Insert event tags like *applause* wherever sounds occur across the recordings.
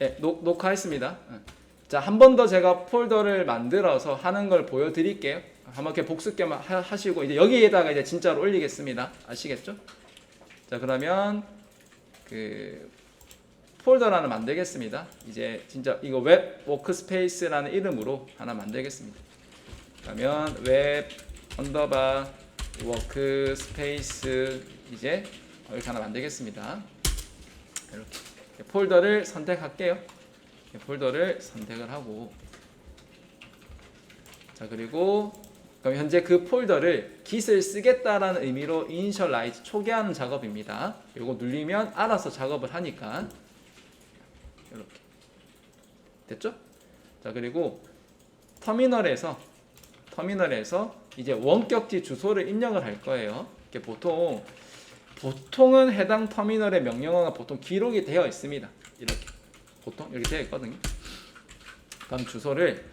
네, 녹, 녹화했습니다. 응. 자, 한 번 더 제가 폴더를 만들어서 하는 걸 보여드릴게요. 한번 이렇게 복습겸 하- 하시고 이제 여기에다가 이제 진짜로 올리겠습니다. 아시겠죠? 자, 그러면 그 폴더를 하나 만들겠습니다. 이제 진짜 이거 웹 워크스페이스라는 이름으로 하나 만들겠습니다. 그러면 웹 언더바 워크스페이스 이제 이렇게 하나 만들겠습니다. 이렇게 폴더를 선택할게요. 폴더를 선택을 하고 자 그리고 그럼 현재 그 폴더를 git을 쓰겠다라는 의미로 이니셜라이즈 초기화하는 작업입니다. 이거 누르면 알아서 작업을 하니까 이렇게 됐죠? 자 그리고 터미널에서 터미널에서 이제 원격지 주소를 입력을 할 거예요. 보통 보통은 해당 터미널의 명령어가 보통 기록이 되어 있습니다. 이렇게 보통 이렇게 되어 있거든요. 그럼 주소를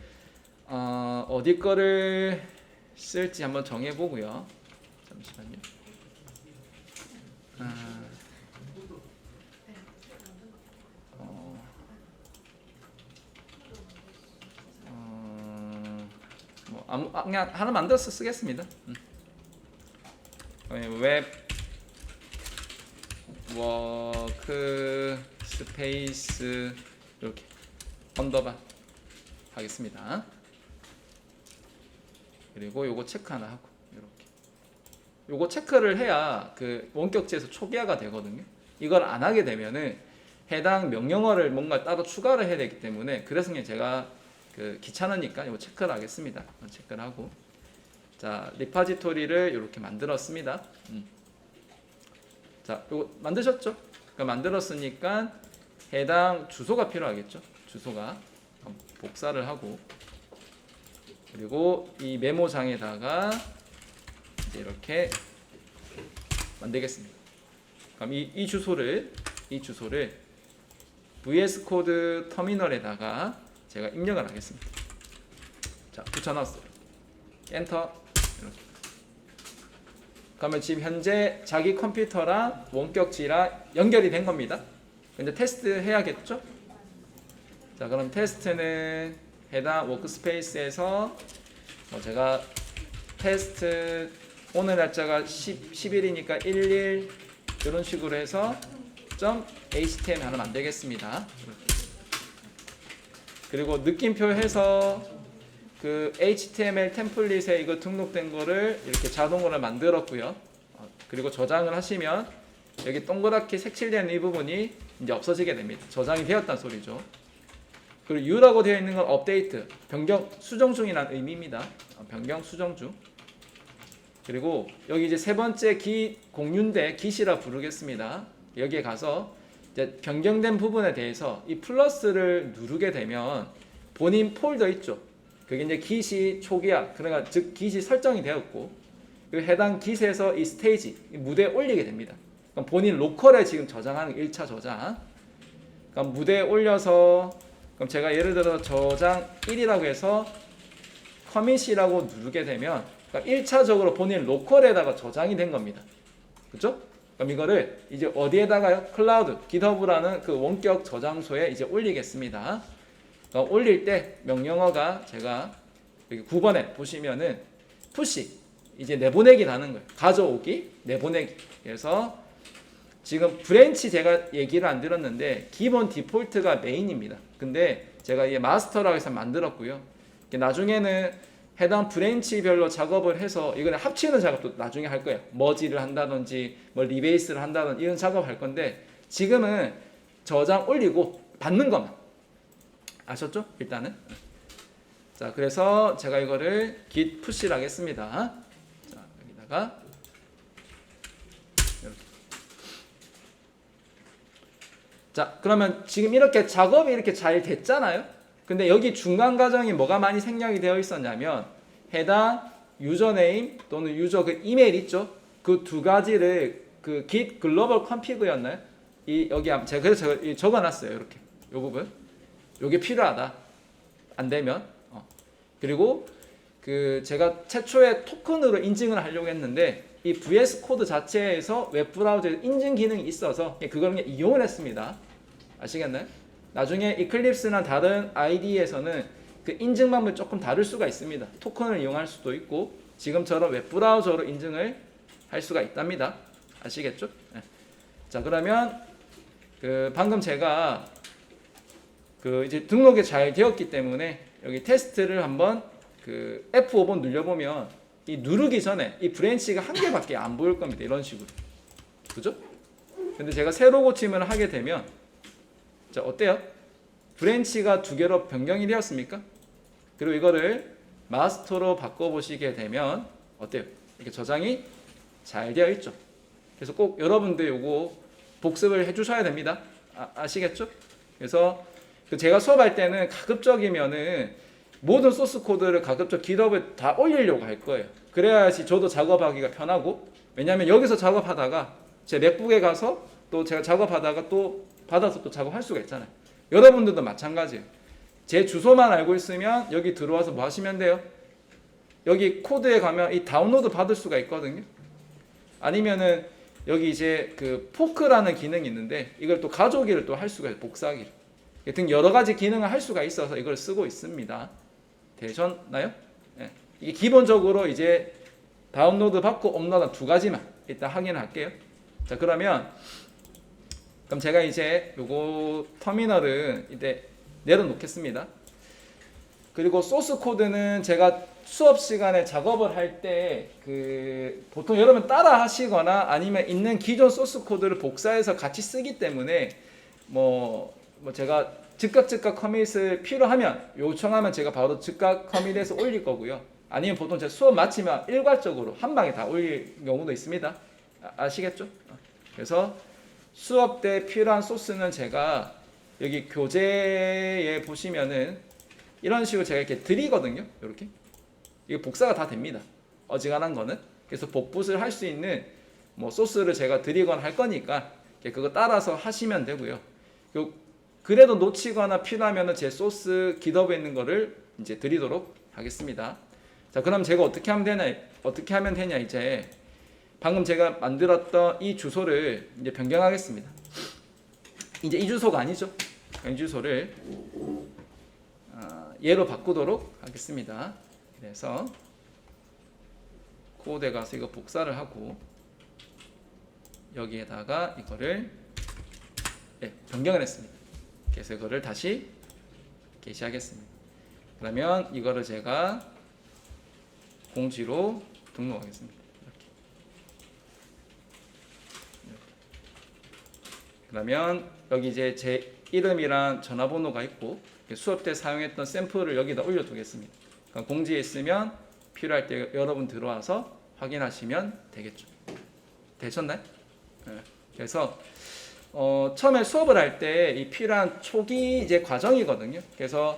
어, 어디 거를 쓸지 한번 정해 보고요. 잠시만요. 아, 어, 어, 뭐 아무 아, 그냥 하나 만들어서 쓰겠습니다. 음. 그러면 웹 워크 스페이스 이렇게 언더바 하겠습니다. 그리고 요거 체크 하나 하고 이렇게 요거 체크를 해야 그 원격지에서 초기화가 되거든요. 이걸 안 하게 되면은 해당 명령어를 뭔가 따로 추가를 해야 되기 때문에 그래서 그냥 제가 그 귀찮으니까 이거 체크를 하겠습니다. 체크를 하고 자 리파지토리를 이렇게 만들었습니다. 음. 자 요거 만드셨죠? 그러니까 만들었으니까 해당 주소가 필요하겠죠? 주소가 복사를 하고 그리고 이 메모장에다가 이제 이렇게 만들겠습니다. 그럼 이, 이 주소를 이 주소를 VS 코드 터미널에다가 제가 입력을 하겠습니다. 자, 붙여놨어요. 엔터. 그러면 지금 현재 자기 컴퓨터랑 원격지랑 연결이 된 겁니다. 근데 테스트 해야겠죠? 자, 그럼 테스트는 해당 워크스페이스에서 뭐 제가 테스트 오늘 날짜가 10, 10일이니까 11 이런 식으로 해서 점 .html 하나 만들겠습니다. 그리고 느낌표 해서 그 HTML 템플릿에 이거 등록된 거를 이렇게 자동으로 만들었고요. 어, 그리고 저장을 하시면 여기 동그랗게 색칠된 이 부분이 이제 없어지게 됩니다. 저장이 되었다는 소리죠. 그리고 U라고 되어 있는 건 업데이트, 변경, 수정 중이라는 의미입니다. 어, 변경, 수정 중. 그리고 여기 이제 세 번째 기 공유인데 기시라 부르겠습니다. 여기에 가서 이제 변경된 부분에 대해서 이 플러스를 누르게 되면 본인 폴더 있죠. 그게 이제 기시 초기화, 그러니까 즉 기시 설정이 되었고 그 해당 기시에서 이 스테이지 이 무대에 올리게 됩니다. 그럼 본인 로컬에 지금 저장하는 1차 저장. 그럼 무대에 올려서 그럼 제가 예를 들어 저장 1이라고 해서 커밋이라고 누르게 되면 그러니까 1차적으로 본인 로컬에다가 저장이 된 겁니다. 그렇죠? 그럼 이거를 이제 어디에다가요? 클라우드, GitHub라는 그 원격 저장소에 이제 올리겠습니다. 그러니까 올릴 때 명령어가 제가 여기 9번에 보시면은 푸시 이제 내보내기 라는 거예요. 가져오기, 내보내기. 그래서 지금 브랜치 제가 얘기를 안 들었는데 기본 디폴트가 메인입니다. 근데 제가 이게 마스터라고 해서 만들었고요. 나중에는 해당 브랜치별로 작업을 해서 이거는 합치는 작업도 나중에 할 거예요. 머지를 한다든지 뭐 리베이스를 한다든지 이런 작업 할 건데 지금은 저장 올리고 받는 것만 아셨죠? 일단은 자 그래서 제가 이거를 git push를 하겠습니다. 자 여기다가 이렇게. 자 그러면 지금 이렇게 작업이 이렇게 잘 됐잖아요. 근데 여기 중간 과정이 뭐가 많이 생략이 되어 있었냐면 해당 유저네임 또는 유저 그 이메일 있죠? 그 두 가지를 그 git 글로벌 컴피그였나요? 이 여기 함- 제가 그래서 적어놨어요 이렇게 요 부분 요게 필요하다 안 되면 어. 그리고 그 제가 최초에 토큰으로 인증을 하려고 했는데 이 VS 코드 자체에서 웹 브라우저에 인증 기능이 있어서 그걸 그냥 이용을 했습니다 아시겠나요? 나중에 이클립스나 다른 ID에서는 그 인증 방법이 조금 다를 수가 있습니다. 토큰을 이용할 수도 있고 지금처럼 웹 브라우저로 인증을 할 수가 있답니다. 아시겠죠? 네. 자 그러면 그 방금 제가 그 이제 등록이 잘 되었기 때문에 여기 테스트를 한번 그 F5번 눌려보면 이 누르기 전에 이 브랜치가 한 개밖에 안 보일 겁니다. 이런 식으로. 그죠? 근데 제가 새로 고침을 하게 되면 자 어때요? 브랜치가 두 개로 변경이 되었습니까? 그리고 이거를 마스터로 바꿔보시게 되면 어때요? 이렇게 저장이 잘 되어 있죠. 그래서 꼭 여러분들 요거 복습을 해주셔야 됩니다. 아, 아시겠죠? 그래서 그 제가 수업할 때는 가급적이면은 모든 소스 코드를 가급적 기업에 다 올리려고 할 거예요. 그래야지 저도 작업하기가 편하고 왜냐하면 여기서 작업하다가 제 맥북에 가서 또 제가 작업하다가 또 받아서 또 작업할 수가 있잖아요. 여러분들도 마찬가지예요. 제 주소만 알고 있으면 여기 들어와서 뭐 하시면 돼요? 여기 코드에 가면 이 다운로드 받을 수가 있거든요. 아니면은 여기 이제 그 포크라는 기능이 있는데 이걸 또 가져오기를 또 할 수가 있어요. 복사하기를. 등 여러 가지 기능을 할 수가 있어서 이걸 쓰고 있습니다. 되셨나요? 예. 이게 기본적으로 이제 다운로드 받고 업로드 두 가지만 일단 확인할게요. 자 그러면 그럼 제가 이제 요거 터미널은 이제 내려놓겠습니다. 그리고 소스 코드는 제가 수업 시간에 작업을 할 때 그 보통 여러분 따라 하시거나 아니면 있는 기존 소스 코드를 복사해서 같이 쓰기 때문에 뭐, 뭐 제가 즉각 즉각 커밋을 필요하면 요청하면 제가 바로 즉각 커밋해서 *laughs* 올릴 거고요. 아니면 보통 제가 수업 마치면 일괄적으로 한 방에 다 올릴 경우도 있습니다. 아, 아시겠죠? 그래서 수업 때 필요한 소스는 제가 여기 교재에 보시면은 이런 식으로 제가 이렇게 드리거든요. 이렇게 이게 복사가 다 됩니다. 어지간한 거는 그래서 복붙을 할 수 있는 뭐 소스를 제가 드리거나 할 거니까 그거 따라서 하시면 되고요. 그- 그래도 놓치거나 필요하면은 제 소스 기더브에 있는 거를 이제 드리도록 하겠습니다. 자, 그럼 제가 어떻게 하면 되냐? 어떻게 하면 되냐 이제 방금 제가 만들었던 이 주소를 이제 변경하겠습니다. 이제 이 주소가 아니죠. 이 주소를 아, 얘로 바꾸도록 하겠습니다. 그래서 코드에 가서 이거 복사를 하고 여기에다가 이거를 예, 변경을 했습니다. 그래서 이거를 다시 게시하겠습니다. 그러면 이거를 제가 공지로 등록하겠습니다. 이렇게. 그러면 여기 이제 제 이름이랑 전화번호가 있고 수업 때 사용했던 샘플을 여기다 올려두겠습니다. 그러니까 공지에 있으면 필요할 때 여러분 들어와서 확인하시면 되겠죠. 되셨나요? 네. 그래서 어, 처음에 수업을 할 때 이 필요한 초기 이제 과정이거든요. 그래서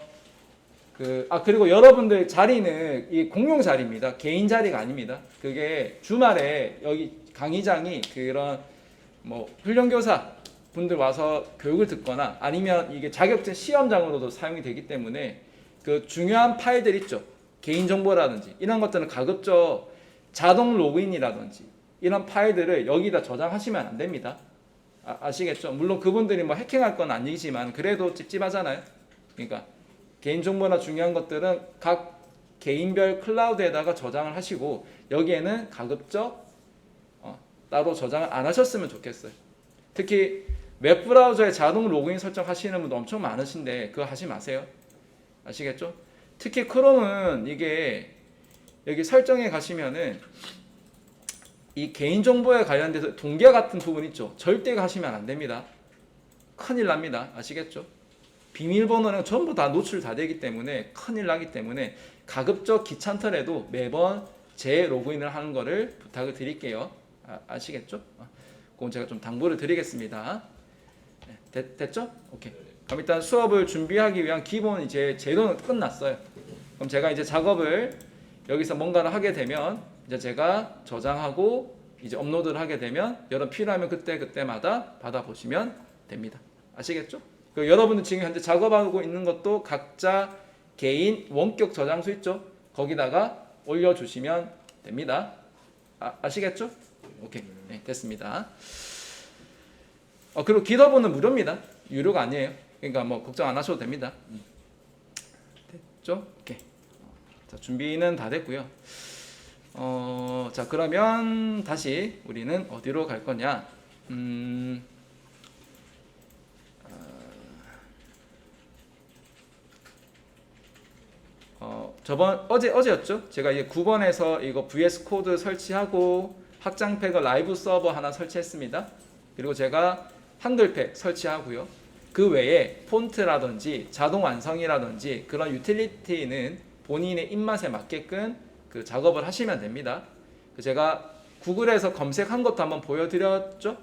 그, 아, 그리고 여러분들 자리는 이 공용 자리입니다. 개인 자리가 아닙니다. 그게 주말에 여기 강의장이 그런 뭐 훈련교사 분들 와서 교육을 듣거나 아니면 이게 자격증 시험장으로도 사용이 되기 때문에 그 중요한 파일들 있죠. 개인정보라든지 이런 것들은 가급적 자동 로그인이라든지 이런 파일들을 여기다 저장하시면 안 됩니다. 아, 시겠죠 물론 그분들이 뭐 해킹할 건 아니지만 그래도 찝찝하잖아요. 그러니까 개인 정보나 중요한 것들은 각 개인별 클라우드에다가 저장을 하시고 여기에는 가급적 어, 따로 저장을 안 하셨으면 좋겠어요. 특히 웹 브라우저에 자동 로그인 설정하시는 분도 엄청 많으신데 그거 하지 마세요. 아시겠죠? 특히 크롬은 이게 여기 설정에 가시면은 이 개인정보에 관련돼서 동기와 같은 부분 있죠. 절대 하시면 안 됩니다. 큰일 납니다. 아시겠죠? 비밀번호는 전부 다 노출 다 되기 때문에 큰일 나기 때문에 가급적 귀찮더라도 매번 재로그인을 하는 거를 부탁을 드릴게요. 아, 시겠죠 그건 제가 좀 당부를 드리겠습니다. 네, 됐, 됐죠? 오케이. 그럼 일단 수업을 준비하기 위한 기본 이제 제도는 끝났어요. 그럼 제가 이제 작업을 여기서 뭔가를 하게 되면 이제 제가 저장하고 이제 업로드를 하게 되면 여러분 필요하면 그때 그때마다 받아 보시면 됩니다. 아시겠죠? 그 여러분들 지금 현재 작업하고 있는 것도 각자 개인 원격 저장소 있죠? 거기다가 올려주시면 됩니다. 아, 아시겠죠? 오케이, 네, 됐습니다. 어, 그리고 기더브는 무료입니다. 유료가 아니에요. 그러니까 뭐 걱정 안 하셔도 됩니다. 음. 됐죠? 오케이. 자 준비는 다 됐고요. 어, 자 그러면 다시 우리는 어디로 갈 거냐? 음, 어, 저번 어제 어제였죠? 제가 이게 9번에서 이거 VS 코드 설치하고 확장팩을 라이브 서버 하나 설치했습니다. 그리고 제가 한글팩 설치하고요. 그 외에 폰트라든지 자동 완성이라든지 그런 유틸리티는 본인의 입맛에 맞게끔 그 작업을 하시면 됩니다. 그 제가 구글에서 검색한 것도 한번 보여드렸죠.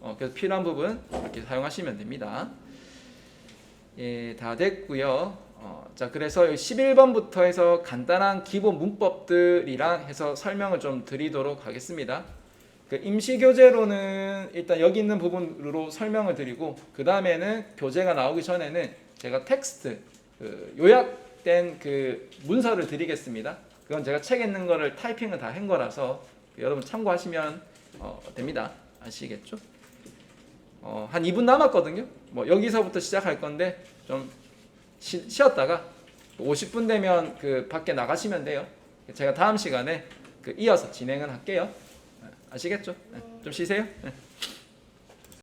어, 그래서 필요한 부분 이렇게 사용하시면 됩니다. 예, 다 됐고요. 어, 자, 그래서 11번부터 해서 간단한 기본 문법들이랑 해서 설명을 좀 드리도록 하겠습니다. 그 임시 교재로는 일단 여기 있는 부분으로 설명을 드리고 그 다음에는 교재가 나오기 전에는 제가 텍스트 그 요약된 그 문서를 드리겠습니다. 그건 제가 책에 있는 거를 타이핑을 다 한 거라서 여러분 참고하시면 어, 됩니다. 아시겠죠? 어, 한 2분 남았거든요. 뭐 여기서부터 시작할 건데 좀 쉬, 쉬었다가 50분 되면 그 밖에 나가시면 돼요. 제가 다음 시간에 그 이어서 진행을 할게요. 아시겠죠? 네, 좀 쉬세요. 네.